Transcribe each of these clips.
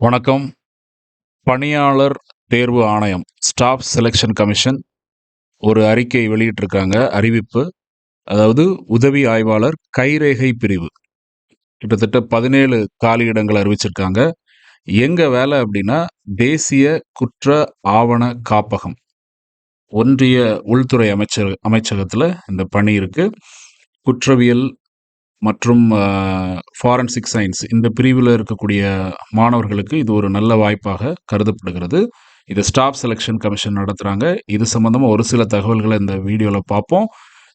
வணக்கம். பணியாளர் தேர்வு ஆணையம் ஸ்டாஃப் செலெக்ஷன் கமிஷன் ஒரு அறிக்கை வெளியிட்டிருக்காங்க அறிவிப்பு. அதாவது உதவி ஆய்வாளர் கைரேகை பிரிவு. கிட்டத்தட்ட பதினேழு காலியிடங்கள் அறிவிச்சிருக்காங்க. எங்கே வேலை அப்படின்னா தேசிய குற்ற ஆவண காப்பகம். ஒன்றிய உள்துறை அமைச்சர் அமைச்சகத்தில் இந்த பணி இருக்குது குற்றவியல் மற்றும் ஃபாரன்சிக் சயின்ஸ் இந்த பிரிவில் இருக்கக்கூடிய மாணவர்களுக்கு இது ஒரு நல்ல வாய்ப்பாக கருதப்படுகிறது. இது ஸ்டாஃப் செலெக்ஷன் கமிஷன் நடத்துகிறாங்க இது சம்மந்தமாக ஒரு சில தகவல்களை இந்த வீடியோவில் பார்ப்போம்.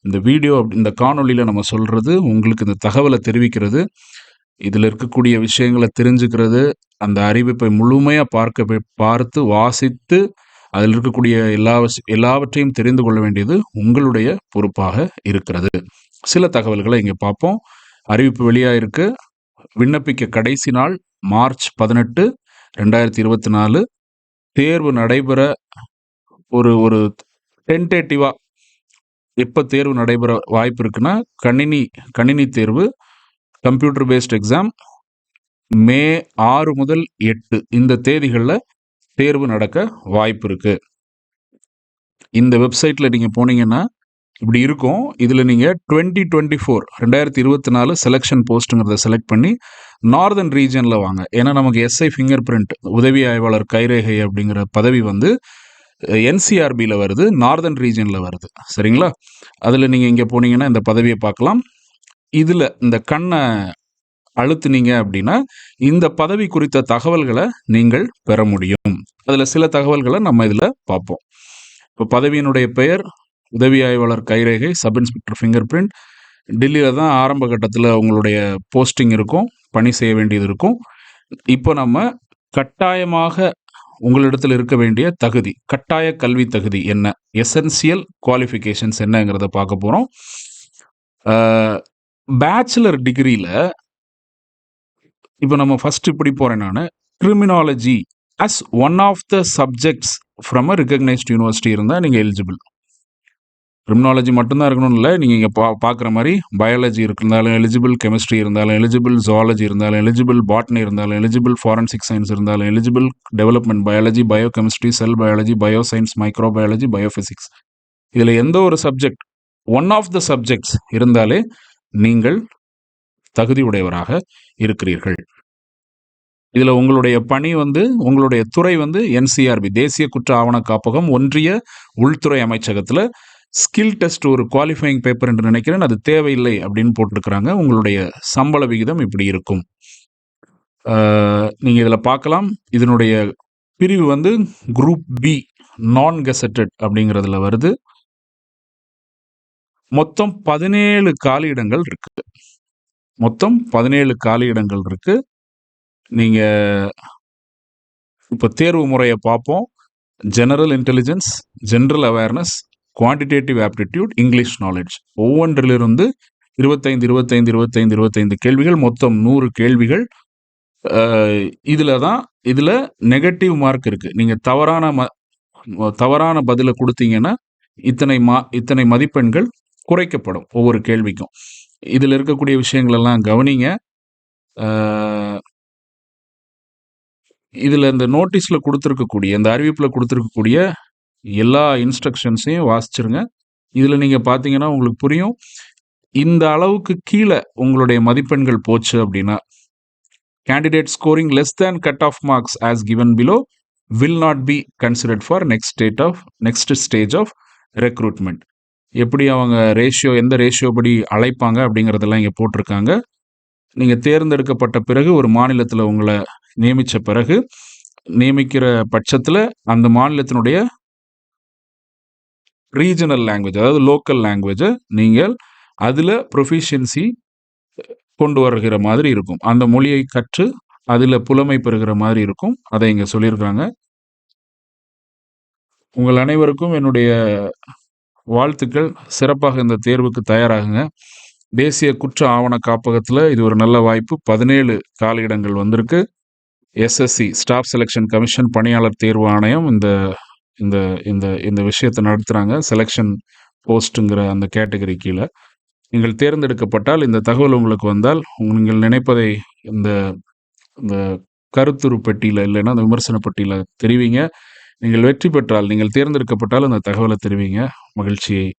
இந்த வீடியோ இந்த காணொளியில் நம்ம சொல்கிறது உங்களுக்கு இந்த தகவலை தெரிவிக்கிறது. இதில் இருக்கக்கூடிய விஷயங்களை தெரிஞ்சுக்கிறது. அந்த அறிவிப்பை முழுமையாக பார்க்க பார்த்து வாசித்து அதில் இருக்கக்கூடிய எல்லா எல்லாவற்றையும் தெரிந்து கொள்ள வேண்டியது உங்களுடைய பொறுப்பாக இருக்கிறது. சில தகவல்களை இங்கே பார்ப்போம். அறிவிப்பு வெளியாயிருக்கு விண்ணப்பிக்க கடைசி நாள் மார்ச் பதினெட்டு ரெண்டாயிரத்தி இருபத்தி நாலு. தேர்வு நடைபெற ஒரு ஒரு டென்டேட்டிவாக எப்போ தேர்வு நடைபெற வாய்ப்பு இருக்குன்னா கணினி கணினி தேர்வு கம்ப்யூட்டர் பேஸ்ட் எக்ஸாம் மே ஆறு முதல் எட்டு இந்த தேதிகளில் தேர்வு நடக்க வாய்ப்பு இருக்குது இந்த வெப்சைட்டில் நீங்கள் போனீங்கன்னா இப்படி இருக்கும். இதில் நீங்கள் டுவெண்ட்டி டுவெண்ட்டி ஃபோர் ரெண்டாயிரத்தி இருபத்தி நாலு செலெக்ஷன் போஸ்ட்டுங்கிறத செலக்ட் பண்ணி நார்தன் ரீஜனில் வாங்க. ஏன்னா நமக்கு எஸ்ஐ ஃபிங்கர் பிரிண்ட் உதவி ஆய்வாளர் கைரேகை அப்படிங்கிற பதவி வந்து என்சிஆர்பியில் வருது நார்தன் ரீஜனில் வருது. சரிங்களா? அதில் நீங்கள் இங்கே போனீங்கன்னா இந்த பதவியை பார்க்கலாம். இதில் இந்த கண்ணை அழுத்துனீங்க அப்படின்னா இந்த பதவி குறித்த தகவல்களை நீங்கள் பெற முடியும். அதில் சில தகவல்களை நம்ம இதில் பார்ப்போம். இப்போ பதவியினுடைய பெயர் உதவி ஆய்வாளர் கைரேகை சப் இன்ஸ்பெக்டர் ஃபிங்கர் பிரிண்ட் டெல்லியில் தான் ஆரம்ப கட்டத்தில் உங்களுடைய போஸ்டிங் இருக்கும் பணி செய்ய வேண்டியது இருக்கும். இப்போ நம்ம கட்டாயமாக உங்களிடத்தில் இருக்க வேண்டிய தகுதி கட்டாய கல்வி தகுதி என்ன? எசென்சியல் குவாலிஃபிகேஷன்ஸ் என்னங்கிறத பார்க்க போகிறோம் பேச்சுலர் டிகிரியில் இப்போ நம்ம ஃபர்ஸ்ட் இப்படி போகிறேன் நான். Criminology as one of the subjects from a recognised university இருந்தால் நீங்கள் எலிஜிபிள் கிரிமினாலஜி மட்டும்தான் இருக்கணும் இல்லை. நீங்கள் இங்கே பா பார்க்குற மாதிரி பயாலஜி இருந்தாலும் எலிஜிபிள் கெமிஸ்ட்ரி இருந்தாலும் எலிஜிபிள் ஜுவாலஜி இருந்தாலும் எலிஜிபிள் பாட்னி இருந்தாலும் எலிஜிபிள் ஃபாரன்சிக் சயின்ஸ் இருந்தாலும் eligible development biology bio chemistry cell biology bio science micro biology biophysics இதில் எந்த ஒரு subject one of the subjects இருந்தாலே நீங்கள் தகுதி உடையவராக இருக்கிறீர்கள். இதில் உங்களுடைய பணி வந்து உங்களுடைய துறை வந்து என்சிஆர்பி தேசிய குற்ற ஆவண காப்பகம் ஒன்றிய உள்துறை அமைச்சகத்தில் ஸ்கில் டெஸ்ட் ஒரு குவாலிஃபைங் பேப்பர் என்று நினைக்கிறேன். அது தேவையில்லை அப்படின்னு போட்டிருக்கிறாங்க. உங்களுடைய சம்பள விகிதம் இப்படி இருக்கும். நீங்கள் இதில் பார்க்கலாம். இதனுடைய பிரிவு வந்து குரூப் பி நான் கெசட்டட் அப்படிங்கிறதுல வருது. மொத்தம் பதினேழு காலியிடங்கள் இருக்கு. மொத்தம் பதினேழு காலியிடங்கள் இருக்கு. நீங்க இப்போ தேர்வு முறையை பார்ப்போம். General intelligence general awareness quantitative aptitude English knowledge ஒவ்வொன்றிலிருந்து இருபத்தைந்து இருபத்தைந்து இருபத்தைந்து இருபத்தைந்து கேள்விகள் மொத்தம் நூறு கேள்விகள். இதில் தான் இதில் நெகட்டிவ் மார்க் இருக்குது நீங்கள் தவறான ம- தவறான பதிலை கொடுத்தீங்கன்னா இத்தனை மா இத்தனை மதிப்பெண்கள் குறைக்கப்படும் ஒவ்வொரு கேள்விக்கும். இதில் இருக்கக்கூடிய விஷயங்களெல்லாம் கவனிங்க. இதில் இந்த நோட்டீஸில் கொடுத்துருக்கக்கூடிய இந்த அறிவிப்பில் கொடுத்துருக்கக்கூடிய எல்லா இன்ஸ்ட்ரக்ஷன்ஸையும் வாசிச்சிருங்க. இதில் நீங்கள் பார்த்தீங்கன்னா உங்களுக்கு புரியும். இந்த அளவுக்கு கீழே உங்களுடைய மதிப்பெண்கள் போச்சு அப்படின்னா candidate scoring less than cut off marks as given below will not be considered for next state of next stage of recruitment எப்படி அவங்க ரேஷியோ எந்த ரேஷியோ படி அழைப்பாங்க அப்படிங்கிறதெல்லாம் இங்கே போட்டிருக்காங்க. நீங்கள் தேர்ந்தெடுக்கப்பட்ட பிறகு ஒரு மாநிலத்தில் உங்களை நியமித்த பிறகு நியமிக்கிற பட்சத்தில் அந்த மாநிலத்தினுடைய ரீஜனல் லாங்குவேஜ் அதாவது லோக்கல் லாங்குவேஜை நீங்கள் அதில் ப்ரொஃபிஷியன்சி கொண்டு வருகிற மாதிரி இருக்கும். அந்த மொழியை கற்று அதில் புலமை பெறுகிற மாதிரி இருக்கும். அதை இங்கே சொல்லியிருக்காங்க. உங்கள் அனைவருக்கும் என்னுடைய வாழ்த்துக்கள். சிறப்பாக இந்த தேர்வுக்கு தயாராகுங்க. தேசிய குற்ற ஆவண காப்பகத்தில் இது ஒரு நல்ல வாய்ப்பு. பதினேழு காலியிடங்கள் வந்திருக்கு. எஸ்எஸ்சி ஸ்டாஃப் செலெக்ஷன் கமிஷன் பணியாளர் தேர்வு ஆணையம் இந்த இந்த இந்த இந்த விஷயத்தை நடத்துகிறாங்க செலெக்ஷன் போஸ்ட்டுங்கிற அந்த கேட்டகரி கீழே. நீங்கள் தேர்ந்தெடுக்கப்பட்டால் இந்த தகவல் உங்களுக்கு வந்தால் நீங்கள் நினைப்பதை இந்த இந்த கருத்துரு பெட்டியில் இல்லைன்னா அந்த விமர்சன பெட்டியில் தெரிவிங்க. நீங்கள் வெற்றி பெற்றால் நீங்கள் தேர்ந்தெடுக்கப்பட்டால் அந்த தகவலை தெரிவிங்க. மகிழ்ச்சியை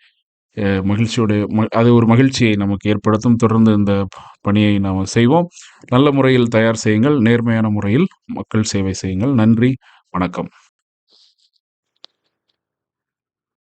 மகிழ்ச்சியோடைய ம- அது ஒரு மகிழ்ச்சியை நமக்கு ஏற்படுத்தும். தொடர்ந்து இந்த பணியை நாம் செய்வோம். நல்ல முறையில் தயார் செய்யுங்கள். நேர்மையான முறையில் மக்கள் சேவை செய்யுங்கள். நன்றி. வணக்கம்.